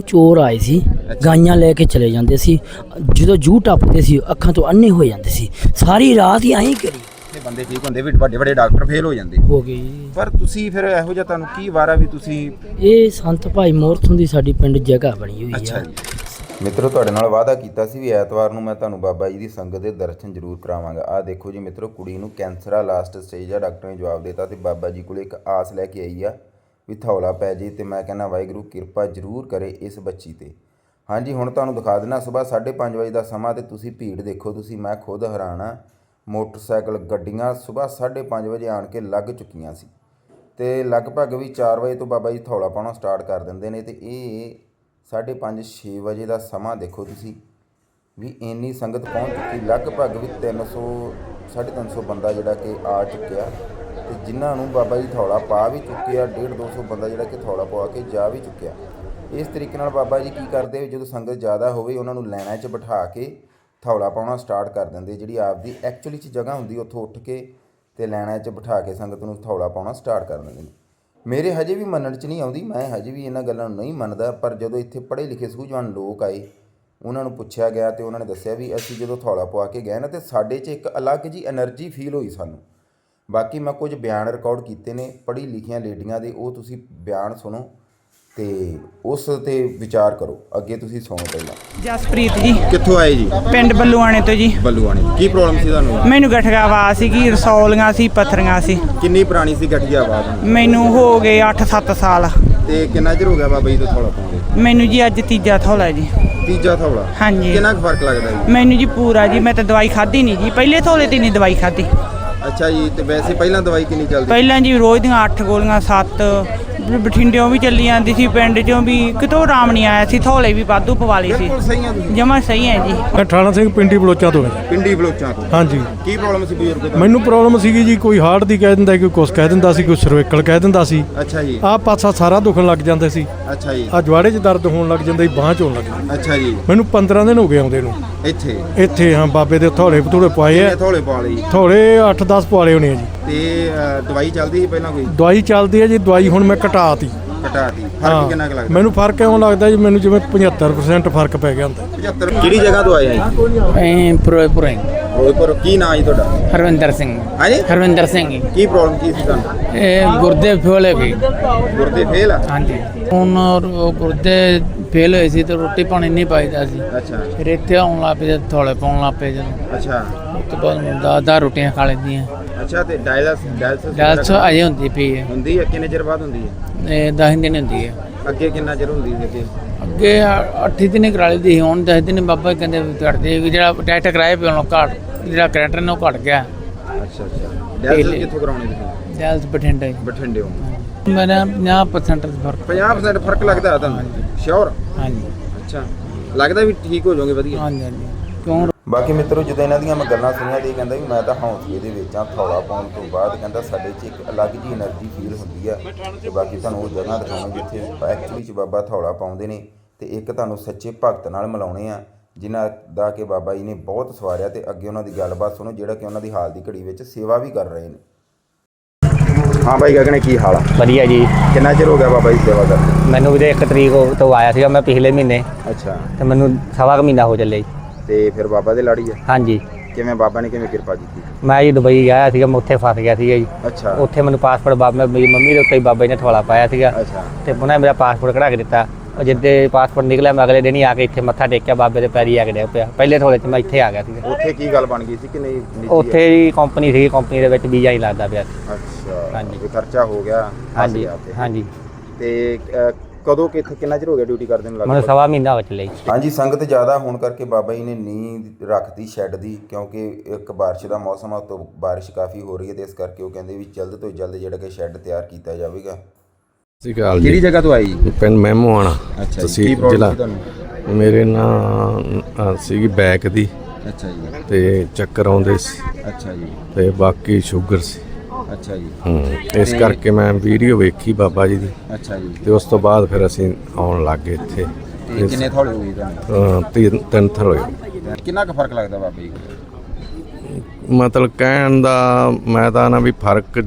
ਚੋਰ ਆਏ ਸੀ ਗਾਈਆਂ ਲੈ ਕੇ ਚਲੇ ਜਾਂਦੇ ਸੀ। ਜਦੋਂ ਜੂ ਟੱਪਦੇ ਸੀ ਅੱਖਾਂ ਤੋਂ ਅੰਨੇ ਹੋ ਜਾਂਦੇ ਸੀ। ਸਾਰੀ ਰਾਤ ਹੀ ਐਂ ਕਰੀ। ਤੇ ਬੰਦੇ ਠੀਕ ਹੁੰਦੇ ਵੀ ਵੱਡੇ ਵੱਡੇ ਡਾਕਟਰ ਫੇਲ ਹੋ ਜਾਂਦੇ। ਹੋ ਗਈ ਪਰ ਤੁਸੀਂ ਫਿਰ ਇਹੋ ਜਿਹਾ ਤੁਹਾਨੂੰ ਕੀ ਵਾਰਾ ਵੀ ਤੁਸੀਂ ਇਹ ਸੰਤ ਭਾਈ ਮੋਰਥੋਂ ਦੀ ਸਾਡੀ ਪਿੰਡ ਜਗ੍ਹਾ ਬਣੀ ਹੋਈ ਜੀ। ਮਿੱਤਰੋ ਤੁਹਾਡੇ ਨਾਲ ਵਾਅਦਾ ਕੀਤਾ ਸੀ ਵੀ ਐਤਵਾਰ ਨੂੰ ਮੈਂ ਤੁਹਾਨੂੰ ਬਾਬਾ ਜੀ ਦੀ ਸੰਗਤ ਦੇ ਦਰਸ਼ਨ ਜ਼ਰੂਰ ਕਰਾਵਾਂਗਾ। ਆਹ ਦੇਖੋ ਜੀ ਮਿੱਤਰੋ ਕੁੜੀ ਨੂੰ ਕੈਂਸਰ ਆ ਲਾਸਟ ਸਟੇਜ ਆ ਡਾਕਟਰ ਨੇ ਜਵਾਬ ਦਿੱਤਾ ਤੇ ਬਾਬਾ ਜੀ ਕੋਲੇ ਇੱਕ ਆਸ ਲੈ ਕੇ ਆਈ ਆ। ਵੀ ਥੌਲਾ ਪੈ ਜੇ ਤੇ ਮੈਂ ਕਹਿੰਦਾ, ਵਾਹਿਗੁਰੂ, ਕਿਰਪਾ ਜ਼ਰੂਰ ਕਰੇ ਇਸ ਬੱਚੀ ਤੇ। ਹਾਂਜੀ, ਹੁਣ ਤੁਹਾਨੂੰ ਦਿਖਾ ਦੇਣਾ ਸਵੇਰ 5:30 ਵਜੇ ਦਾ ਸਮਾਂ ਤੇ ਤੁਸੀਂ ਭੀੜ ਦੇਖੋ, ਤੁਸੀਂ, ਮੈਂ ਖੁਦ ਹੈਰਾਨ ਮੋਟਰਸਾਈਕਲ ਗੱਡੀਆਂ ਸਵੇਰ 5:30 ਵਜੇ ਆਣ ਕੇ ਲੱਗ ਚੁੱਕੀਆਂ ਸੀ ਤੇ ਲਗਭਗ ਵੀ 4 ਵਜੇ ਤੋਂ ਬਾਬਾ ਜੀ ਥੌਲਾ ਪਾਉਣਾ ਸਟਾਰਟ ਕਰ ਦਿੰਦੇ ਨੇ ਤੇ ਇਹ 5:30 6 ਵਜੇ ਦਾ ਸਮਾਂ ਦੇਖੋ ਤੁਸੀਂ ਵੀ ਇੰਨੀ ਸੰਗਤ ਪਹੁੰਚ ਚੁੱਕੀ, ਲਗਭਗ ਵੀ 300 350 ਬੰਦਾ ਜਿਹੜਾ ਕਿ ਆ ਚੁੱਕਿਆ। ਤੇ ਜਿਨ੍ਹਾਂ ਨੂੰ ਬਾਬਾ ਜੀ ਥੌਲਾ ਪਾ ਵੀ ਚੁੱਕਿਆ 1.5 200 ਬੰਦਾ ਜਿਹੜਾ ਕਿ ਥੌਲਾ ਪਾ ਕੇ ਜਾ ਵੀ ਚੁੱਕਿਆ। ਇਸ ਤਰੀਕੇ ਨਾਲ ਬਾਬਾ ਜੀ ਕੀ ਕਰਦੇ ਜਦੋਂ ਸੰਗਤ ਜ਼ਿਆਦਾ ਹੋਵੇ, ਉਹਨਾਂ ਨੂੰ ਲੈਣਾ 'ਚ ਬਿਠਾ ਕੇ ਥੌਲਾ ਪਾਉਣਾ ਸਟਾਰਟ ਕਰ ਦਿੰਦੇ ਜਿਹੜੀ ਆਪ ਦੀ ਐਕਚੁਅਲੀ 'ਚ ਜਗ੍ਹਾ ਹੁੰਦੀ, ਉੱਥੋਂ ਉੱਠ ਕੇ ਤੇ ਲੈਣਾ 'ਚ ਬਿਠਾ ਕੇ ਸੰਗਤ ਨੂੰ ਥੌਲਾ ਪਾਉਣਾ ਸਟਾਰਟ ਕਰ ਦਿੰਦੇ ਨੇ। ਮੇਰੇ ਹਜੇ ਵੀ ਮੰਨਣ 'ਚ ਨਹੀਂ ਆਉਂਦੀ, ਮੈਂ ਹਜੇ ਵੀ ਇਹਨਾਂ ਗੱਲਾਂ ਨੂੰ ਨਹੀਂ ਮੰਨਦਾ, ਪਰ ਜਦੋਂ ਇੱਥੇ ਪੜ੍ਹੇ ਲਿਖੇ ਸੂਝਵਾਨ ਲੋਕ ਆਏ, ਉਹਨਾਂ ਨੂੰ ਪੁੱਛਿਆ ਗਿਆ ਤੇ ਉਹਨਾਂ ਨੇ ਦੱਸਿਆ ਵੀ ਅਸੀਂ ਜਦੋਂ ਥੌਲਾ ਪਵਾ ਕੇ ਗਏ ਨਾ, ਤੇ ਸਾਡੇ 'ਚ ਇੱਕ ਅਲੱਗ ਜੀ એનર્ਜੀ ਫੀਲ ਹੋਈ ਸਾਨੂੰ। ਬਾਕੀ ਮੈਂ ਕੁਝ ਬਿਆਨ ਰਿਕਾਰਡ ਕੀਤੇ ਨੇ ਪੜ੍ਹੀ ਲਿਖੀਆਂ ਲੇਡੀਆਂ ਦੇ ਉਹ ਤੁਸੀਂ ਬਿਆਨ ਸੁਣੋ ਤੇ ਉਸ ਤੇ ਵਿਚਾਰ ਕਰੋ ਅੱਗੇ ਤੁਸੀਂ ਸੁਣੋ ਪਹਿਲਾਂ। ਜਸਪ੍ਰੀਤ ਜੀ। ਕਿੱਥੋਂ ਆਏ ਜੀ? ਪਿੰਡ ਬੱਲੂਆਣੇ ਤੋਂ ਜੀ। ਬੱਲੂਆਣੇ ਕੀ ਪ੍ਰੋਬਲਮ ਸੀ ਤੁਹਾਨੂੰ? ਮੈਨੂੰ ਗਠਗਾਵਾ ਸੀਗੀ ਰਸੌਲੀਆਂ ਸੀ ਪੱਥਰੀਆਂ ਸੀ। ਕਿੰਨੀ ਪੁਰਾਣੀ ਸੀ ਗਠੀਆ ਆਵਾਜ਼ ਮੈਨੂੰ ਹੋ ਗਏ 8-7 ਸਾਲ। ਤੇ ਕਿੰਨਾ ਚਿਰ ਹੋ ਗਿਆ ਬਾਬਾ ਜੀ ਤੋਂ ਥੌਲਾ ਪਾਉਂਦੇ? ਮੈਨੂੰ ਜੀ ਅੱਜ ਤੀਜਾ ਥੋਲਾ ਜੀ। ਤੀਜਾ ਥੌਲਾ ਹਾਂਜੀ। ਕਿੰਨਾ ਕੁ ਫ਼ਰਕ ਲੱਗਦਾ ਜੀ? ਮੈਨੂੰ ਜੀ ਪੂਰਾ ਜੀ ਮੈਂ ਤਾਂ ਦਵਾਈ ਖਾਧੀ ਨਹੀਂ ਜੀ ਪਹਿਲੇ ਥੋਲੇ ਤੇ ਨਹੀਂ ਦਵਾਈ ਖਾਧੀ। ਅੱਛਾ ਜੀ, ਤੇ ਵੈਸੇ ਪਹਿਲਾਂ ਦਵਾਈ ਕਿੰਨੀ ਚੱਲਦੀ ਪਹਿਲਾਂ ਜੀ ਰੋਜ਼ ਦੀਆਂ 8 ਗੋਲੀਆਂ 7 ਬਠਿੰਡਿਓਂ ਵੀ ਚੱਲੀ ਜਾਂਦੀ ਸੀ ਪਿੰਡ ਚੋਂ ਵੀ ਕਿਤੋਂ ਆਰਾਮ ਨਹੀਂ ਆਇਆ ਸੀ ਥੋਲੇ ਵੀ ਵਾਧੂ ਪਵਾ ਲਈ ਸੀ। ਬਿਲਕੁਲ ਸਹੀ ਆ ਤੁਸੀਂ। ਜਮਾ ਸਹੀ ਹੈ ਜੀ। ਮੈਂ ਠਾਣਾ ਸਿੰਘ ਪਿੰਡੀ ਬਲੋਚਾਂ ਤੋਂ ਹਾਂ। ਪਿੰਡੀ ਬਲੋਚਾਂ ਤੋਂ। ਹਾਂਜੀ। ਕੀ ਪ੍ਰੋਬਲਮ ਸੀ ਬਜ਼ੁਰਗ ਦਾ? ਮੈਨੂੰ ਪ੍ਰੋਬਲਮ ਸੀਗੀ ਜੀ ਕੋਈ ਹਾਰਟ ਦੀ ਕਹਿ ਦਿੰਦਾ ਕੋਈ ਕੁਛ ਕਹਿ ਦਿੰਦਾ ਸੀ ਕੋਈ ਸਰਵਿਕਲ ਕਹਿ ਦਿੰਦਾ ਸੀ। ਅੱਛਾ ਜੀ। ਆਹ ਪਾਸਾ ਸਾਰਾ ਦੁਖਣ ਲੱਗ ਜਾਂਦਾ ਸੀ। ਅੱਛਾ ਜੀ। ਆ ਜਵਾੜੇ 'ਚ ਦਰਦ ਹੋਣ ਲੱਗ ਜਾਂਦਾ ਸੀ ਬਾਂਹ 'ਚ ਹੋਣ ਲੱਗ ਜਾਂਦਾ ਅੱਛਾ ਜੀ। ਮੈਨੂੰ 15 ਦਿਨ ਹੋ ਗਏ ਆਉਂਦੇ ਨੂੰ। ਇੱਥੇ? ਇੱਥੇ ਹਾਂ ਬਾਬੇ ਦੇ ਥੋੜੇ ਥੋੜੇ ਪਾਏ ਆ। ਥੋਲੇ ਪਾ ਲਈ ਥੋੜੇ 8-10 ਪਵਾਲੇ ਹੋਣੇ ਆ ਜੀ। ਤੇ ਅ, ਦਵਾਈ ਚੱਲਦੀ ਸੀ ਪਹਿਲਾਂ ਕੋਈ? ਦਵਾਈ ਚੱਲਦੀ ਹੈ ਜੀ ਦਵਾਈ ਹੁਣ ਮੈਂ ਘਟਾਤੀ। ਘਟਾਤੀ। ਫ਼ਰਕ ਕਿੰਨਾ ਕੁ ਲੱਗਦਾ? ਮੈਨੂੰ ਫ਼ਰਕ ਇਉਂ ਲੱਗਦਾ ਜੀ ਮੈਨੂੰ ਜਿਵੇਂ 75% ਫ਼ਰਕ ਪੈ ਗਿਆ ਹੁੰਦਾ। 75 ਕਿਹੜੀ ਜਗ੍ਹਾ ਤੋਂ ਆਏ ਆ ਜੀ? ਐ ਪੁਰੇ ਫਿਰੋਜ਼ਪੁਰ। ਕੀ ਨਾਂ ਜੀ ਤੁਹਾਡਾ? ਹਰਵਿੰਦਰ ਸਿੰਘ। ਹਾਂਜੀ? ਹਰਵਿੰਦਰ ਸਿੰਘ ਕੀ ਪ੍ਰੋਬਲਮ ਕੀ ਸੀ ਤੁਹਾਨੂੰ? ਇਹ ਗੁਰਦੇ ਫੋਲੇ ਵੀ ਗੁਰਦੇ ਫੇਲ ਆ? ਹਾਂਜੀ। ਹੁਣ ਉਹ ਗੁਰਦੇ ਫੇਲ ਹੋਏ ਸੀ ਤੇ ਰੋਟੀ ਪਾਣੀ ਨਹੀਂ ਪਾਈਦਾ ਸੀ। ਅੱਛਾ। ਫਿਰ ਇੱਥੇ ਆਉਣ ਲੱਗ ਪਏ ਜਦ ਥੋੜੇ ਪਾਉਣ ਲੱਗ ਪਏ ਜਦੋਂ। ਅੱਛਾ। ਉਸ ਤੋਂ ਬਾਅਦ ਦਾ ਰੋਟੀਆਂ ਖਾ ਲੈਂਦੀਆਂ। ਅੱਛਾ ਤੇ ਡਾਇਲਸ ਡਾਇਲਸਿਸ ਜਦ ਸੋ ਅਜੇ ਹੁੰਦੀ ਪਈ ਹੈ। ਹੁੰਦੀ ਹੈ? ਕਿੰਨੇ ਚਿਰ ਬਾਅਦ ਹੁੰਦੀ ਹੈ? ਇਹ 10 ਦਿਨ ਹੁੰਦੀ ਹੈ। ਅੱਗੇ ਕਿੰਨਾ ਚਿਰ ਹੁੰਦੀ ਸੀ ਅੱਗੇ? ਅੱਗੇ 8 ਦਿਨ ਕਰਾ ਲਈ ਦੀ ਹੁਣ 10 ਦਿਨ ਬਾਬਾ ਕਹਿੰਦੇ ਵੀ ਵੀ ਜਿਹੜਾ ਟੈਸਟ ਕਰਾਏ ਪਿਆ ਉਹ ਘਟ ਜਿਹੜਾ ਕਰੰਟ ਨੇ ਉਹ ਘਟ ਗਿਆ। ਅੱਛਾ ਅੱਛਾ। ਡਾਇਲਸਿਸ ਕਿੱਥੋਂ ਕਰਾਉਣੀ ਤੁਸੀਂ? ਜੈਲਸ ਬਠਿੰਡੇ। ਬਠਿੰਡੇ। ਹੋ ਮੇਰਾ 50% ਫ਼ਰਕ। 50% ਫ਼ਰਕ ਲੱਗਦਾ ਤੁਹਾਨੂੰ? ਸ਼ੋਰ ਹਾਂਜੀ। ਅੱਛਾ। ਲੱਗਦਾ ਵੀ ਠੀਕ ਹੋ ਜਾਓਗੇ ਵਧੀਆ। ਹਾਂਜੀ ਹਾਂਜੀ। ਕਿਉਂ ਬਾਕੀ ਮਿੱਤਰੋ ਜਦੋਂ ਇਹਨਾਂ ਦੀਆਂ ਮੈਂ ਗੱਲਾਂ ਸੁਣੀਆਂ ਤੇ ਕਹਿੰਦਾ ਵੀ ਮੈਂ ਤਾਂ ਹੌਂਸਲੇ ਦੇ ਵਿੱਚ ਆ ਥੌਲਾ ਪਾਉਣ ਤੋਂ ਬਾਅਦ ਕਹਿੰਦਾ ਸਾਡੇ 'ਚ ਇੱਕ ਅਲੱਗ ਜੀ એનર્ਜੀ ਫੀਲ ਹੁੰਦੀ ਆ। ਤੇ ਬਾਕੀ ਤੁਹਾਨੂੰ ਉਹ ਜਗ੍ਹਾ ਦਿਖਾਉਣੀ ਜਿੱਥੇ ਐਕਚੁਅਲੀ 'ਚ ਬਾਬਾ ਥੌਲਾ ਪਾਉਂਦੇ ਨੇ ਤੇ ਇੱਕ ਤੁਹਾਨੂੰ ਸੱਚੇ ਭਗਤ ਨਾਲ ਮਿਲਾਉਣੇ ਆ ਜਿਨ੍ਹਾਂ ਦਾ ਕਿ ਬਾਬਾ ਜੀ ਨੇ ਬਹੁਤ ਸਵਾਰਿਆ ਤੇ ਅੱਗੇ ਉਹਨਾਂ ਦੀ ਗੱਲਬਾਤ ਸੁਣੋ ਜਿਹੜਾ ਕਿ ਉਹਨਾਂ ਦੀ ਹਾਲ ਦੀ ਘੜੀ ਵਿੱਚ ਸੇਵਾ ਵੀ ਕਰ ਰਹੇ ਨੇ। ਹਾਂ ਬਾਈ ਗਗਨੇ ਕੀ ਹਾਲ ਆ? ਵਧੀਆ ਜੀ। ਕਿੰਨਾ ਚਿਰ ਹੋ ਗਿਆ ਬਾਬਾ ਜੀ ਸੇਵਾ ਕਰਦੇ ਮੈਨੂੰ ਵੀ 1 ਤਰੀਕ ਤੋਂ ਆਇਆ ਸੀਗਾ ਮੈਂ ਪਿਛਲੇ ਮਹੀਨੇ। ਅੱਛਾ। ਤੇ ਮੈਨੂੰ ਸਵਾ ਕੁ ਮਹੀਨਾ ਹੋ ਚੱਲਿਆ ਜੀ। ਤੇ ਫਿਰ ਬਾਬਾ ਦੇ ਲਾੜੀ ਆ? ਹਾਂਜੀ। ਕਿਵੇਂ ਬਾਬਾ ਨੇ ਕਿਵੇਂ ਕਿਰਪਾ ਕੀਤੀ? ਮੈਂ ਜੀ ਦੁਬਈ ਗਿਆ ਸੀਗਾ ਮੈਂ ਉੱਥੇ ਫਸ ਗਿਆ ਸੀਗਾ ਜੀ। ਅੱਛਾ। ਉੱਥੇ ਮੈਨੂੰ ਪਾਸਪੋਰਟ ਬਾਬਾ ਮੇਰੀ ਮੰਮੀ ਦੇ ਉੱਤੇ ਬਾਬੇ ਨੇ ਠਵਾਲਾ ਪਾਇਆ ਸੀਗਾ। ਅੱਛਾ। ਤੇ ਉਹਨਾਂ ਮੇਰਾ ਪਾਸਪੋਰਟ ਕਢਾ ਕੇ ਦਿੱਤਾ। ਜਿੱਦੇ ਪਾਸਪੋਰਟ ਨਿਕਲਿਆ ਮੈਂ ਅਗਲੇ ਦਿਨ ਹੀ ਆ ਕੇ ਇੱਥੇ ਮੱਥਾ ਟੇਕਿਆ ਬਾਬੇ ਦੇ ਪੈਰੀ ਆ ਕੇ ਡਿੱਗ ਪਿਆ। ਪਹਿਲੇ ਥੋੜੇ ਚ ਮੈਂ ਇੱਥੇ ਆ ਗਿਆ ਸੀਗਾ। ਉੱਥੇ ਕੀ ਗੱਲ ਬਣ ਗਈ ਸੀ ਕਿ ਨਹੀਂ ਨਿੱਜੀ ਆ? ਉੱਥੇ ਹੀ ਕੰਪਨੀ ਸੀ ਕੰਪਨੀ ਦੇ ਵਿੱਚ ਵੀਜ਼ਾ ਹੀ ਲੱਗਦਾ ਪਿਆ ਸੀ। ਅੱਛਾ। ਹਾਂਜੀ। ਵੀ ਖਰਚਾ ਹੋ ਗਿਆ ਫਸ ਹਾਂਜੀ ਗਿਆ ਉੱਥੇ। ਹਾਂਜੀ। ਤੇ ਕਦੋਂ ਕਿੱਥੇ ਕਿੰਨਾ ਚਿਰ ਹੋ ਗਿਆ ਡਿਊਟੀ ਕਰਦੇ ਨੂੰ ਮੈਨੂੰ ਲੱਗਦਾ ਸਵਾ ਮਹੀਨਾ ਹੋ ਚੱਲਿਆ ਜੀ ਹਾਂਜੀ ਸੰਗਤ ਜ਼ਿਆਦਾ ਹੋਣ ਕਰਕੇ ਬਾਬਾ ਜੀ ਨੇ ਨੀਂਦ ਰੱਖਦੀ ਸ਼ੈੱਡ ਦੀ ਕਿਉਂਕਿ ਇੱਕ ਬਾਰਿਸ਼ ਦਾ ਮੌਸਮ ਆ ਤੋਂ ਬਾਰਿਸ਼ ਕਾਫੀ ਹੋ ਰਹੀ ਹੈ ਤੇ ਇਸ ਕਰਕੇ ਉਹ ਕਹਿੰਦੇ ਵੀ ਜਲਦ ਤੋਂ ਜਲਦ ਜਿਹੜਾ ਕਿ ਸ਼ੈੱਡ ਤਿਆਰ ਕੀਤਾ ਜਾਵੇਗਾ। ਸਤਿ ਸ਼੍ਰੀ ਅਕਾਲ ਕਿਹੜੀ ਜੀ ਜਗ੍ਹਾ ਤੋਂ ਆਈ ਜੀ? ਪਿੰਡ ਮਹਿਮੋਆਣਾ ਅੱਛਾ ਤੁਸੀਂ ਕੀ ਪ੍ਰੋਬਲਮ ਜ਼ਿਲ੍ਹਾ। ਮੇਰੇ ਨਾਲ ਸੀਗੀ ਬੈਕ ਦੀ। ਅੱਛਾ ਜੀ। ਤੇ ਚੱਕਰ ਆਉਂਦੇ ਸੀ। ਅੱਛਾ ਜੀ। ਤੇ ਬਾਕੀ ਸ਼ੂਗਰ ਸੀ। ਅੱਛਾ ਜੀ। ਹੂੰ ਇਸ ਕਰਕੇ ਮੈਂ ਵੀਡੀਓ ਵੇਖੀ ਬਾਬਾ ਜੀ ਦੀ। ਅੱਛਾ ਜੀ। ਤੇ ਉਸ ਤੋਂ ਬਾਅਦ ਫਿਰ ਅਸੀਂ ਆਉਣ ਲੱਗ ਗਏ ਇੱਥੇ। ਤੇ ਕਿੰਨੇ ਥੋੜੇ ਹੋਈ ਤੁਹਾਨੂੰ? ਅਹ ਤਿੰਨ ਤਿੰਨ ਥਰ ਹੋਏ। ਕਿੰਨਾ ਕੁ ਫ਼ਰਕ ਲੱਗਦਾ ਬਾਬਾ ਜੀ? ਮਤਲਬ ਕਹਿਣ ਦਾ ਮੈਂ ਤਾਂ ਨਾ ਵੀ ਫ਼ਰਕ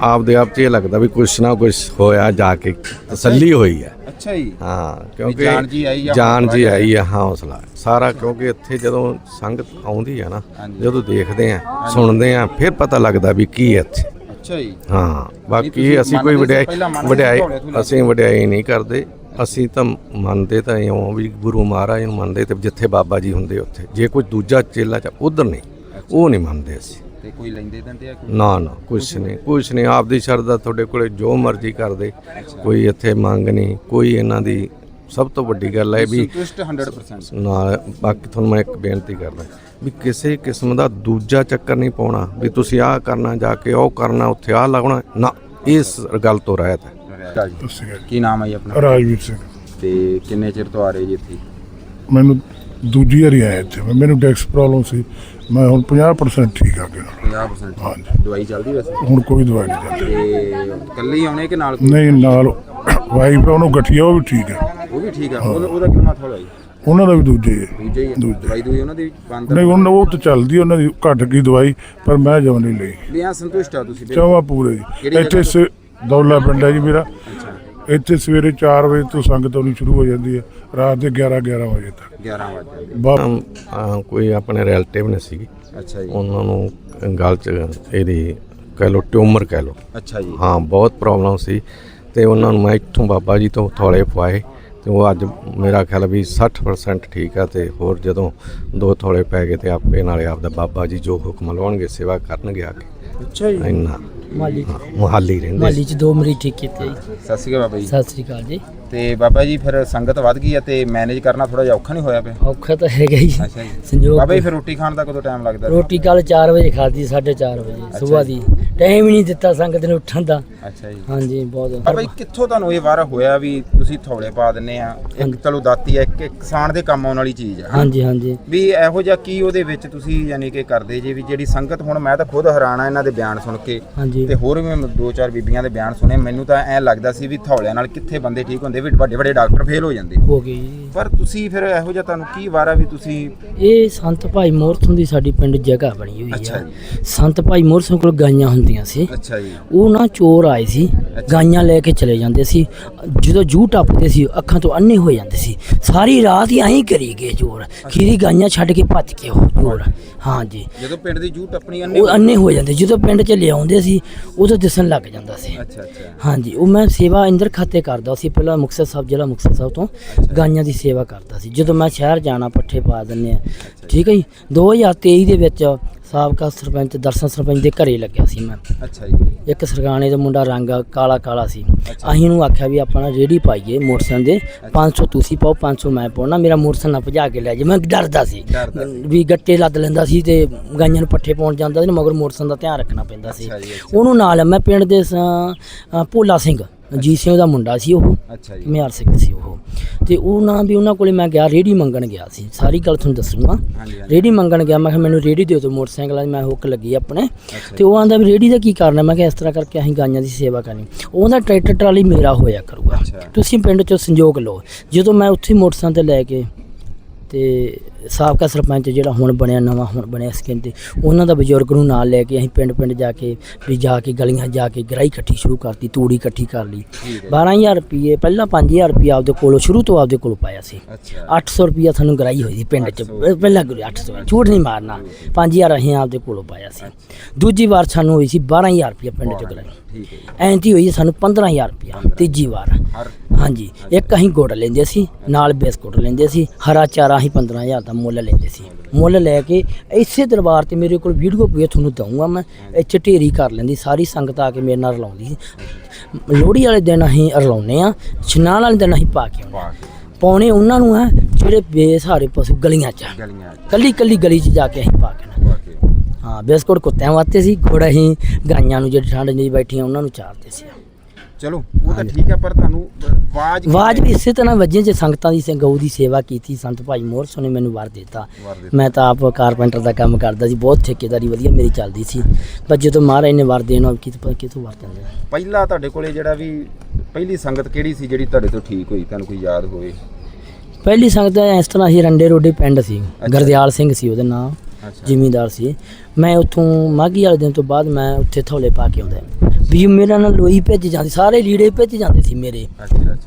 ਆਪਦੇ ਆਪ 'ਚ ਇਹ ਲੱਗਦਾ ਵੀ ਕੁਛ ਨਾ ਕੁਛ ਹੋਇਆ ਜਾ ਕੇ ਤਸੱਲੀ ਹੋਈ ਹੈ। ਅੱਛਾ ਜੀ। ਹਾਂ ਕਿਉਂਕਿ ਜਾਨ ਜੀ ਆਈ ਆ, ਜਾਨ ਜੀ ਆਈ ਆ। ਹੌਸਲਾ। ਸਾਰਾ ਕਿਉਂਕਿ ਇੱਥੇ ਜਦੋਂ ਸੰਗਤ ਆਉਂਦੀ ਆ ਨਾ। ਜਦੋਂ ਦੇਖਦੇ ਆ ਸੁਣਦੇ ਆ ਫਿਰ ਪਤਾ ਲੱਗਦਾ ਵੀ ਕੀ ਹੈ ਇੱਥੇ। ਅੱਛਾ ਜੀ। ਹਾਂ ਬਾਕੀ ਅਸੀਂ ਕੋਈ ਵਡਿਆਈ ਵਡਿਆਈ? ਅਸੀਂ ਵਡਿਆਈ ਨਹੀਂ ਕਰਦੇ। ਅਸੀਂ ਤਾਂ ਮੰਨਦੇ ਤਾਂ ਇਉਂ ਵੀ ਗੁਰੂ ਮਹਾਰਾਜ ਨੂੰ ਮੰਨਦੇ ਤੇ ਜਿੱਥੇ ਬਾਬਾ ਜੀ ਹੁੰਦੇ ਉੱਥੇ। ਜੇ ਕੋਈ ਦੂਜਾ ਚੇਲਾ ਚ ਉਧਰ ਨਹੀਂ ਉਹ ਨਹੀਂ ਮੰਨਦੇ ਅਸੀਂ। ਤੇ ਕੋਈ ਲੈਂਦੇ ਦਿੰਦੇ ਆ ਕੋਈ? ਨਾ ਨਾ ਕੁਛ ਨਹੀਂ ਕੁਛ ਨਹੀਂ ਆਪਦੀ ਸ਼ਰਧਾ ਤੁਹਾਡੇ ਕੋਲੇ ਜੋ ਮਰਜ਼ੀ ਕਰਦੇ ਕੋਈ ਇੱਥੇ ਮੰਗ ਨਹੀਂ ਕੋਈ ਇਹਨਾਂ ਦੀ ਸਭ ਤੋਂ ਵੱਡੀ ਗੱਲ ਹੈ ਵੀ ਸੰਤੁਸ਼ਟ 100% ਨਾਲ ਬਾਕੀ ਤੁਹਾਨੂੰ ਮੈਂ ਇੱਕ ਬੇਨਤੀ ਕਰਦਾ ਵੀ ਕਿਸੇ ਕਿਸਮ ਦਾ ਦੂਜਾ ਚੱਕਰ ਨਹੀਂ ਪਾਉਣਾ ਵੀ ਤੁਸੀਂ ਆਹ ਕਰਨਾ ਜਾ ਕੇ ਉਹ ਕਰਨਾ ਉੱਥੇ ਆਹ ਲਾਉਣਾ ਨਾ ਇਸ ਗੱਲ ਤੋਂ ਰਹਿਤ ਹੈ। ਕੀ ਨਾਮ ਹੈ ਜੀ ਆਪਣਾ? ਰਾਜਵੀਰ ਸਿੰਘ। ਤੇ ਕਿੰਨੇ ਚਿਰ ਤੋਂ ਆ ਰਹੇ ਜੀ ਇੱਥੇ? ਮੈਨੂੰ ਦੂਜੀ ਵਾਰੀ ਆਇਆ ਇੱਥੇ। ਮੈਨੂੰ ਡੈਕਸ ਪ੍ਰੋਬਲਮ ਸੀ। ਮੈਂ ਹੁਣ 50% ਠੀਕ ਆ ਗਿਆ 50% ਹਾਂਜੀ। ਦਵਾਈ ਚੱਲਦੀ ਵੈਸੇ? ਹੁਣ ਕੋਈ ਦਵਾਈ ਨਹੀਂ ਜਾਂਦੀ ਤੇ ਇਕੱਲੇ ਹੀ ਆਉਣੇ ਕਿ ਨਾਲ ਕੋਈ? ਨਹੀਂ ਨਾਲ ਵਾਈਫ ਆ ਉਹਨੂੰ ਗਠੀਆ ਉਹ ਵੀ ਠੀਕ ਹੈ ਉਹ ਵੀ ਠੀਕ ਆ। ਉਹਦਾ ਉਹਦਾ ਕਿੰਨਾ ਥੋੜਾ ਜੀ? ਉਹਨਾਂ ਦਾ ਵੀ ਦੂਜੇ ਹੀ ਹੈ ਦੂਜਾ ਹੀ ਆ। ਦੂਜਾ। ਦਵਾਈ ਦੂਈ ਉਹਨਾਂ ਦੀ ਵੀ ਬੰਦ ਨਹੀਂ ਉਹਨਾਂ ਉਹ ਤਾਂ ਚੱਲਦੀ ਉਹਨਾਂ ਦੀ ਘੱਟ ਗਈ ਦਵਾਈ ਪਰ ਮੈਂ ਜਮ ਨਹੀਂ ਲਈ। ਵੀ ਆ ਸੰਤੁਸ਼ਟ ਆ ਤੁਸੀਂ ਬਿਲਕੁਲ। ਚਾਵਾ ਪੂਰੇ ਜੀ। ਕਿਹੜੀ ਜਗ੍ਹਾ ਇੱਥੇ ਸ ਦੌਲਾ ਪਿੰਡ ਹੈ ਜੀ ਮੇਰਾ। ਇੱਥੇ ਸਵੇਰੇ 4 ਵਜੇ ਤੋਂ ਸੰਗਤ ਆਉਣੀ ਸ਼ੁਰੂ ਹੋ ਜਾਂਦੀ ਹੈ। ਰਾਤ ਦੇ 11 11 ਵਜੇ ਤੱਕ। 11 ਵਜੇ ਬਾ ਅਮ, ਕੋਈ ਆਪਣੇ ਰਿਲੇਟਿਵ ਨੇ ਸੀਗੀ। ਅੱਛਾ ਜੀ। ਉਹਨਾਂ ਨੂੰ ਗਲ ਚ ਇਹਦੀ ਕਹਿ ਲਓ ਟਿਊਮਰ ਕਹਿ ਲਓ। ਅੱਛਾ ਜੀ। ਹਾਂ ਬਹੁਤ ਪ੍ਰੋਬਲਮ ਸੀ ਤੇ ਉਹਨਾਂ ਨੂੰ ਮੈਂ ਇੱਥੋਂ ਬਾਬਾ ਜੀ ਤੋਂ ਥੋੜੇ ਪਵਾਏ ਤੇ ਉਹ ਅੱਜ ਮੇਰਾ ਖਿਆਲ ਵੀ 60% ਠੀਕ ਆ ਤੇ ਹੋਰ ਜਦੋਂ ਦੋ ਥੋੜੇ ਪੈ ਗਏ ਤੇ ਆਪੇ ਨਾਲੇ ਆਪਦਾ ਬਾਬਾ ਜੀ ਜੋ ਹੁਕਮ ਲਾਉਣਗੇ ਸੇਵਾ ਕਰਨਗੇ ਆ ਕੇ। ਅੱਛਾ ਜੀ। ਇੰਨਾ। ਮਾਲੀ ਹਾਂ, ਮੁਹਾਲੀ ਰਹਿੰਦੇ ਮਾਲੀ ਚ ਦੋ ਮਰੀਜ਼ ਠੀਕ ਕੀਤੇ। ਜੀ ਸਤਿ ਸ਼੍ਰੀ ਅਕਾਲ ਬਾਬਾ ਜੀ। ਸਤਿ ਸ੍ਰੀ ਅਕਾਲ ਜੀ। ਤੇ ਬਾਬਾ ਜੀ ਫਿਰ ਸੰਗਤ ਵੱਧ ਗਈ ਆ ਤੇ ਮੈਨੇਜ ਕਰਨਾ ਥੋੜਾ ਜਿਹਾ ਔਖਾ ਨਹੀਂ ਹੋਇਆ ਪਿਆ? ਔਖਾ ਤਾਂ ਹੈਗਾ ਹੀ। ਅੱਛਾ ਜੀ। ਸੰਜੋਗ ਬਾਬਾ ਜੀ ਫਿਰ ਰੋਟੀ ਖਾਣ ਦਾ ਕਦੋਂ ਟਾਈਮ ਲੱਗਦਾ? ਰੋਟੀ ਕੱਲ 4 ਵਜੇ ਖਾਧੀ 4:30 ਵਜੇ ਸਵੇਰ ਦੀ। ਟਾਈਮ ਹੀ ਨਹੀਂ ਦਿੱਤਾ ਸੰਗਤ ਨੇ ਉੱਠਣ ਦਾ। ਅੱਛਾ ਜੀ। ਹਾਂਜੀ ਬਹੁਤ ਬਾਬਾ ਜੀ ਕਿੱਥੋਂ ਤੁਹਾਨੂੰ ਇਹ ਵਾਰ ਹੋਇਆ ਵੀ ਤੁਸੀਂ ਥੌਲੇ ਪਾ ਦਿੰਨੇ ਆ? ਇੱਕ ਚਲੋ ਦਾਤੀ ਆ ਇੱਕ ਇੱਕ ਕਿਸਾਨ ਦੇ ਕੰਮ ਆਉਣ ਵਾਲੀ ਚੀਜ਼ ਆ। ਹਾਂਜੀ ਹਾਂਜੀ। ਵੀ ਇਹੋ ਜਿਹਾ ਕੀ ਉਹਦੇ ਵਿੱਚ ਤੁਸੀਂ ਯਾਨੀ ਕਿ ਕਰਦੇ ਜੇ ਵੀ ਜਿਹੜੀ ਸੰਗਤ ਹੁਣ ਮੈਂ ਤਾਂ ਖੁਦ ਹੈਰਾਨ ਆ ਇਹਨਾਂ ਦੇ ਬਿਆਨ ਸੁਣ ਕੇ ਹਾਂਜੀ। ਤੇ ਹੋਰ ਵੀ ਮੈਂ ਦੋ ਚਾਰ ਬੀਬੀਆਂ ਦੇ ਬਿਆਨ ਸੁਣੇ ਮੈਨੂੰ ਤਾਂ ਐ ਲੱਗਦਾ ਸੀ ਵੀ ਥੌਲਿਆਂ ਨਾਲ ਕਿੱਥੇ ਬੰਦੇ ਠੀਕ ਹੁੰਦੇ ਵੀ ਵੱਡੇ ਵੱਡੇ ਡਾਕਟਰ ਫੇਲ ਹੋ ਜਾਂਦੇ ਹੋ ਗਈ ਜੀ। ਪਰ ਤੁਸੀਂ ਫਿਰ ਇਹੋ ਜਿਹਾ ਤੁਹਾਨੂੰ ਕੀ ਵਾਰਾ ਵੀ ਤੁਸੀਂ ਇਹ ਸੰਤ ਭਾਈ ਮੋਰਥੋਂ ਦੀ ਸਾਡੀ ਪਿੰਡ ਜਗ੍ਹਾ ਬਣੀ ਹੋਈ ਅੱਛਾ ਜੀ। ਸੰਤ ਭਾਈ ਮੋਰਥੋਂ ਕੋਲ ਗਾਈਆਂ ਹੁੰਦੀਆਂ ਸੀ। ਅੱਛਾ ਜੀ। ਉਹ ਨਾ ਚੋਰ ਆਏ ਸੀ। ਗਾਈਆਂ ਲੈ ਕੇ ਚਲੇ ਜਾਂਦੇ ਸੀ। ਜਦੋਂ ਜੂ ਟੱਪਦੇ ਸੀ ਅੱਖਾਂ ਤੋਂ ਅੰਨੇ ਹੋ ਜਾਂਦੇ ਸੀ। ਸਾਰੀ ਰਾਤ ਹੀ ਐਂ ਕਰੀ ਗਏ ਚੋਰ। ਖੀਰੀ ਗਾਈਆਂ ਛੱਡ ਕੇ ਭੱਜ ਕੇ ਉਹ ਚੋਰ। ਹਾਂਜੀ ਜਦੋਂ ਪਿੰਡ ਦੀ ਜੂ ਟੱਪਣੀ ਅੰਨੇ ਉਹ ਅੰਨੇ ਹੋ ਜਾਂਦੇ। ਜਦੋਂ ਪਿੰਡ ਚ ਲਿਆਉਂਦੇ ਸੀ ਉਦੋਂ ਦਿਸਣ ਲੱਗ ਜਾਂਦਾ ਸੀ। ਅੱਛਾ ਅੱਛਾ। ਹਾਂਜੀ ਉਹ ਮੈਂ ਸੇਵਾ ਇੰਦਰ ਖਾਤੇ ਕਰਦਾ ਸੀ। ਪਹਿਲਾਂ ਮੁਕਤਸਰ ਸਾਹਿਬ ਜ਼ਿਲ੍ਹਾ ਮੁਕਤਸਰ ਸਾਹਿਬ ਤੋਂ ਗਾਈਆਂ ਦੀ ਸੇਵਾ ਕਰਦਾ ਸੀ। ਜਦੋਂ ਮੈਂ ਸ਼ਹਿਰ ਜਾਣਾ ਪੱਠੇ ਪਾ ਦਿੰਨੇ ਆ ਠੀਕ ਹੈ ਜੀ? 2023 ਦੇ ਵਿੱਚ ਸਾਬਕਾ ਸਰਪੰਚ ਦਰਸ਼ਨ ਸਰਪੰਚ ਦੇ ਘਰੇ ਲੱਗਿਆ ਸੀ ਮੈਂ। ਅੱਛਾ ਜੀ। ਇੱਕ ਸਰਗਾਣੇ ਦਾ ਮੁੰਡਾ ਰੰਗ ਕਾਲਾ ਕਾਲਾ ਸੀ। ਅਸੀਂ ਨੂੰ ਆਖਿਆ ਵੀ ਆਪਾਂ ਨਾ ਰੇੜੀ ਪਾਈਏ ਮੋਟਰਸਾਈਕਲ ਦੇ। 500 ਤੁਸੀਂ ਪਾਓ 500 ਮੈਂ ਪਾਉਣਾ। ਮੇਰਾ ਮੋਟਰਸਾਈਕਲ ਨਾ ਭਜਾ ਕੇ ਲੈ ਜਾ ਮੈਂ ਡਰਦਾ ਸੀ। ਵੀ ਗੱਟੇ ਲੱਦ ਲੈਂਦਾ ਸੀ ਤੇ ਗਾਈਆਂ ਨੂੰ ਪੱਠੇ ਪਾਉਣ ਜਾਂਦਾ ਸੀ ਮਗਰ ਮੋਟਰਸਾਈਕਲ ਦਾ ਧਿਆਨ ਰੱਖਣਾ ਪੈਂਦਾ ਸੀ। ਉਹਨੂੰ ਨਾਲ ਮੈਂ ਪਿੰਡ ਦੇ ਭੋਲਾ ਸਿੰਘ ਜੀਤ ਸਿੰਘ ਦਾ ਮੁੰਡਾ ਸੀ ਉਹ ਅੱਛਾ ਜੀ। ਮਿਆਰ ਸਿੰਘ ਸੀ ਉਹ। ਤੇ ਉਹ ਨਾ ਵੀ ਉਹਨਾਂ ਕੋਲੇ ਮੈਂ ਗਿਆ ਰੇੜੀ ਮੰਗਣ ਗਿਆ ਸੀ। ਸਾਰੀ ਗੱਲ ਤੁਹਾਨੂੰ ਦੱਸੂਗਾ। ਰੇੜੀ ਮੰਗਣ ਗਿਆ ਮੈਂ ਕਿਹਾ ਮੈਨੂੰ ਰੇੜੀ ਦਿਓ ਤੇ ਮੋਟਰਸਾਈਕਲ ਮੈਂ ਹੁੱਕ ਲੱਗੀ ਆਪਣੇ। ਤੇ ਉਹ ਆਂਦਾ ਵੀ ਰੇੜੀ ਦਾ ਕੀ ਕਰਨਾ ਮੈਂ ਕਿਹਾ ਇਸ ਤਰ੍ਹਾਂ ਕਰਕੇ ਅਸੀਂ ਗਾਈਆਂ ਦੀ ਸੇਵਾ ਕਰਨੀ। ਉਹਦਾ ਟਰੈਕਟਰ ਟਰਾਲੀ ਮੇਰਾ ਹੋਇਆ ਕਰੂਗਾ। ਤੁਸੀਂ ਪਿੰਡ ਚੋਂ ਸੰਯੋਗ ਲਓ। ਜਦੋਂ ਮੈਂ ਉੱਥੇ ਮੋਟਰਸਾਈਕਲ ਤੇ ਲੈ ਕੇ ਤੇ ਸਾਬਕਾ ਸਰਪੰਚ ਜਿਹੜਾ ਹੁਣ ਬਣਿਆ ਨਵਾਂ ਹੁਣ ਬਣਿਆ ਸਕੀਮ ਤੇ ਉਹਨਾਂ ਦਾ ਬਜ਼ੁਰਗ ਨੂੰ ਨਾਲ ਲੈ ਕੇ ਅਸੀਂ ਪਿੰਡ ਪਿੰਡ ਜਾ ਕੇ ਵੀ ਜਾ ਕੇ ਗਲੀਆਂ ਜਾ ਕੇ ਗਰਾਈ ਇਕੱਠੀ ਸ਼ੁਰੂ ਕਰਤੀ ਤੂੜੀ ਇਕੱਠੀ ਕਰ ਲਈ। 12000 ਰੁਪਏ ਪਹਿਲਾਂ 5000 ਰੁਪਏ ਆਪਦੇ ਕੋਲੋਂ ਸ਼ੁਰੂ ਤੋਂ ਆਪਦੇ ਕੋਲੋਂ ਪਾਇਆ ਸੀ। ਅੱਛਾ। 800 ਰੁਪਿਆ ਸਾਨੂੰ ਗਰਾਈ ਹੋਈ ਸੀ ਪਿੰਡ ਚ ਪਹਿਲਾਂ ਗੁਰੂ 800 ਝੂਠ ਨਹੀਂ ਮਾਰਨਾ। 5000 ਅਸੀਂ ਆਪਦੇ ਕੋਲੋਂ ਪਾਇਆ ਸੀ। ਦੂਜੀ ਵਾਰ ਸਾਨੂੰ ਹੋਈ ਸੀ 12000 ਰੁਪਿਆ ਪਿੰਡ ਚ ਗਰਾਈ। ਐਂਤੀ ਹੋਈ ਸਾਨੂੰ 15000 ਰੁਪਿਆ ਤੀਜੀ ਵਾਰ। ਹਾਂਜੀ ਇੱਕ ਅਸੀਂ ਗੁੜ ਲੈਂਦੇ ਸੀ ਨਾਲ ਬਿਸਕੁਟ ਲੈਂਦੇ ਸੀ ਹਰਾ ਚਾਰਾ ਅਸੀਂ 15000 ਦਾ ਮੁੱਲ ਲੈਂਦੇ ਸੀ। ਮੁੱਲ ਲੈ ਕੇ ਇਸੇ ਦਰਬਾਰ ਤੇ ਮੇਰੇ ਕੋਲ ਵੀਡੀਓ ਪਈ ਹੈ, ਤੁਹਾਨੂੰ ਦਊਂਗਾ ਮੈਂ। ਇੱਥੇ ਢੇਰੀ ਕਰ ਲੈਂਦੀ ਸਾਰੀ ਸੰਗਤ ਆ ਕੇ ਮੇਰੇ ਨਾਲ ਰਲਾਉਂਦੀ ਸੀ। ਲੋਹੜੀ ਵਾਲੇ ਦਿਨ ਅਸੀਂ ਰਲਾਉਂਦੇ ਆ ਇਸ਼ਨਾਨ ਵਾਲੇ ਦਿਨ ਅਸੀਂ ਪਾ ਕੇ ਆਉਂਦੇ ਪਾਉਣੇ ਉਹਨਾਂ ਨੂੰ ਆ ਜਿਹੜੇ ਬੇਸਹਾਰੇ ਪਸ਼ੂ ਗਲੀਆਂ 'ਚ ਕੱਲੀ ਕੱਲੀ ਗਲੀ 'ਚ ਜਾ ਕੇ ਅਸੀਂ ਪਾ ਕੇ ਹਾਂ। ਬਿਸਕੁਟ ਕੁੱਤਿਆਂ ਵਾਸਤੇ ਸੀ ਗੁੜ ਅਸੀਂ ਗਾਈਆਂ ਨੂੰ ਜਿਹੜੀ ਠੰਡ ਜੀ ਬੈਠੀਆਂ ਉਹਨਾਂ ਨੂੰ ਚਾਰਦੇ ਸੀ। ਚਲੋ ਉਹ ਤਾਂ ਠੀਕ ਹੈ ਪਰ ਤੁਹਾਨੂੰ ਆਵਾਜ਼ ਆਵਾਜ਼ ਵੀ ਇਸੇ ਤਰ੍ਹਾਂ ਵੱਜੇ ਜੇ ਸੰਗਤਾਂ ਦੀ ਗਊ ਦੀ ਸੇਵਾ ਕੀਤੀ ਸੰਤ ਭਾਈ ਮੋਹਰਸੋ ਨੇ ਮੈਨੂੰ ਵਰ ਦਿੱਤਾ। ਮੈਂ ਤਾਂ ਆਪ ਕਾਰਪੈਂਟਰ ਦਾ ਕੰਮ ਕਰਦਾ ਸੀ ਬਹੁਤ ਠੇਕੇਦਾਰੀ ਵਧੀਆ ਮੇਰੀ ਚੱਲਦੀ ਸੀ। ਪਰ ਜਦੋਂ ਮਹਾਰਾਜ ਨੇ ਵਰ ਦੇਣਾ ਕਿਤੋਂ ਕਿਤੋਂ ਵਰ ਦਿੰਦੇ ਪਹਿਲਾ ਤੁਹਾਡੇ ਕੋਲੇ ਜਿਹੜਾ ਵੀ ਪਹਿਲੀ ਸੰਗਤ ਕਿਹੜੀ ਸੀ ਜਿਹੜੀ ਤੁਹਾਡੇ ਤੋਂ ਠੀਕ ਹੋਈ? ਤੁਹਾਨੂੰ ਕੋਈ ਯਾਦ ਹੋਵੇ? ਪਹਿਲੀ ਸੰਗਤ ਇਸ ਤਰ੍ਹਾਂ ਸੀ ਰੰਡੇ ਰੋਡੇ ਪਿੰਡ ਸੀ। ਗਰਦਿਆਲ ਸਿੰਘ ਸੀ ਉਹਦੇ ਨਾਮ। ਜ਼ਿਮੀਂਦਾਰ ਸੀ। ਮੈਂ ਉੱਥੋਂ ਮਾਘੀ ਵਾਲੇ ਦਿਨ ਤੋਂ ਬਾਅਦ ਮੈਂ ਉੱਥੇ ਥੋਲੇ ਪਾ ਕੇ ਆਉਂਦਾ ਵੀ ਮੇਰਾ ਨਾਲ ਲੋਈ ਭਿੱਜ ਜਾਂਦੀ ਸਾਰੇ ਲੀੜੇ ਭਿੱਜ ਜਾਂਦੇ ਸੀ ਮੇਰੇ।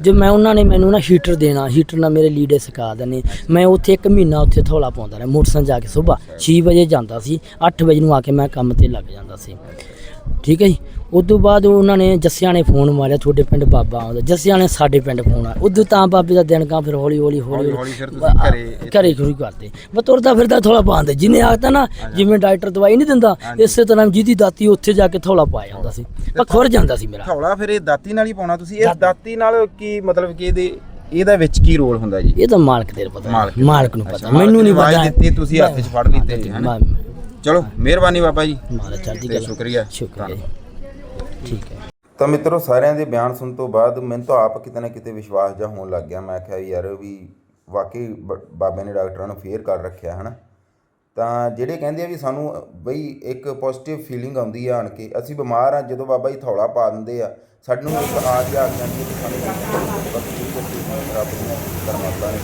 ਜੇ ਮੈਂ ਉਹਨਾਂ ਨੇ ਮੈਨੂੰ ਨਾ ਹੀਟਰ ਦੇਣਾ ਹੀਟਰ ਨਾਲ ਮੇਰੇ ਲੀੜੇ ਸੁਕਾ ਦੇਣੇ। ਮੈਂ ਉੱਥੇ ਇੱਕ ਮਹੀਨਾ ਉੱਥੇ ਥੋਲਾ ਪਾਉਂਦਾ ਰਿਹਾ ਮੋਟਰਸਾਈਕਲ ਜਾ ਕੇ ਸਵੇਰ 6 ਵਜੇ ਜਾਂਦਾ ਸੀ 8 ਵਜੇ ਨੂੰ ਆ ਕੇ ਮੈਂ ਕੰਮ ਤੇ ਲੱਗ ਜਾਂਦਾ ਸੀ। ਠੀਕ ਹੈ ਜੀ? ਤੋਂ ਬਾਅਦ ਉਹਨਾਂ ਨੇ ਜੱਸਿਆਂ ਨੇ ਫੋਨ ਮਾਰਿਆ ਤੁਹਾਡੇ ਪਿੰਡ ਬਾਬਾ ਆਉਂਦਾ। ਜੱਸਿਆਂ ਨੇ ਸਾਡੇ ਪਿੰਡ ਫੋਨ ਆ ਉਦੋਂ ਤਾਂ ਬਾਬੇ ਦਾ ਦਿਨ ਕਾਂ ਫਿਰ ਹੌਲੀ ਹੌਲੀ ਹੌਲੀ ਹੌਲੀ ਫਿਰ ਤੁਸੀਂ ਘਰੇ- ਘਰੇ ਸ਼ੁਰੂ ਕਰਦੇ। ਮੈਂ ਤੁਰਦਾ ਫਿਰਦਾ ਥੋੜਾ ਪਾਉਂਦੇ। ਜਿਹਨੇ ਆਖਤਾ ਨਾ ਜਿਵੇਂ ਡਾਕਟਰ ਦਵਾਈ ਨਹੀਂ ਦਿੰਦਾ ਇਸੇ ਤਰ੍ਹਾਂ ਜਿਹਦੀ ਦਾਤੀ ਉੱਥੇ ਜਾ ਕੇ ਥੋਲਾ ਪਾਇਆ ਜਾਂਦਾ ਸੀ। ਪਰ ਖੁਰ ਜਾਂਦਾ ਸੀ ਮੇਰਾ। ਥੌਲਾ ਫਿਰ ਇਹ ਦਾਤੀ ਨਾਲ ਹੀ ਪਾਉਣਾ ਤੁਸੀਂ? ਇਸ ਦਾਤੀ। ਨਾਲ ਕੀ ਮਤਲਬ ਕਿ ਇਹਦੇ ਇਹਦਾ ਵਿੱਚ ਕੀ ਰੋਲ ਹੁੰਦਾ ਜੀ? ਇਹ ਤਾਂ ਮਾਲਕ ਦੇ ਪਤਾ ਮਾਲਕ ਨੂੰ ਪਤਾ। ਮੈਨੂੰ ਨਹੀਂ ਪਤਾ। ਦਿੱਤੀ ਤੁਸੀਂ ਹੱਥ 'ਚ ਫੜ ਲਈ ਤੇ? ਮੈਂ- ਚਲੋ ਮਿਹਰਬਾਨੀ ਬਾਬਾ ਜੀ। ਮਾਰਾ ਚੜ੍ਹਦੀ ਕਲਾ। ਸ਼ੁਕਰੀਆ। ਸ਼ੁਕਰੀਆ। ਠੀਕ ਹੈ ਤਾਂ ਮਿੱਤਰੋ ਸਾਰਿਆਂ ਦੇ ਬਿਆਨ ਸੁਣ ਤੋਂ ਬਾਅਦ ਮੈਨੂੰ ਤਾਂ ਆਪ ਕਿਤੇ ਨਾ ਕਿਤੇ ਵਿਸ਼ਵਾਸ ਜਾ ਹੋਣ ਲੱਗ ਗਿਆ ਮੈਂ ਕਿਹਾ ਵੀ ਯਾਰ ਵੀ ਵਾਕਈ ਬ- ਬਾਬੇ ਨੇ ਡਾਕਟਰਾਂ ਨੂੰ ਫੇਰ ਕਰ ਰੱਖਿਆ ਹਨਾ ਤਾਂ ਜਿਹੜੇ ਕਹਿੰਦੇ ਆ ਵੀ ਸਾਨੂੰ ਬਈ ਇੱਕ ਪੋਜ਼ਿਟਿਵ ਫੀਲਿੰਗ ਆਉਂਦੀ ਆ ਆਣ ਕੇ ਅਸੀਂ ਬਿਮਾਰ ਆ ਜਦੋਂ ਬਾਬਾ ਜੀ ਥੌਲਾ ਪਾ ਦਿੰਦੇ ਆ ਸਾਨੂੰ ਇੱਕ ਆਸ ਜਾਗ ਜਾਂਦੀ ਹੈ ਸਾਨੂੰ ਰੱਬ ਦੀਆਂ ਕਰਮਾਂ ਨੇ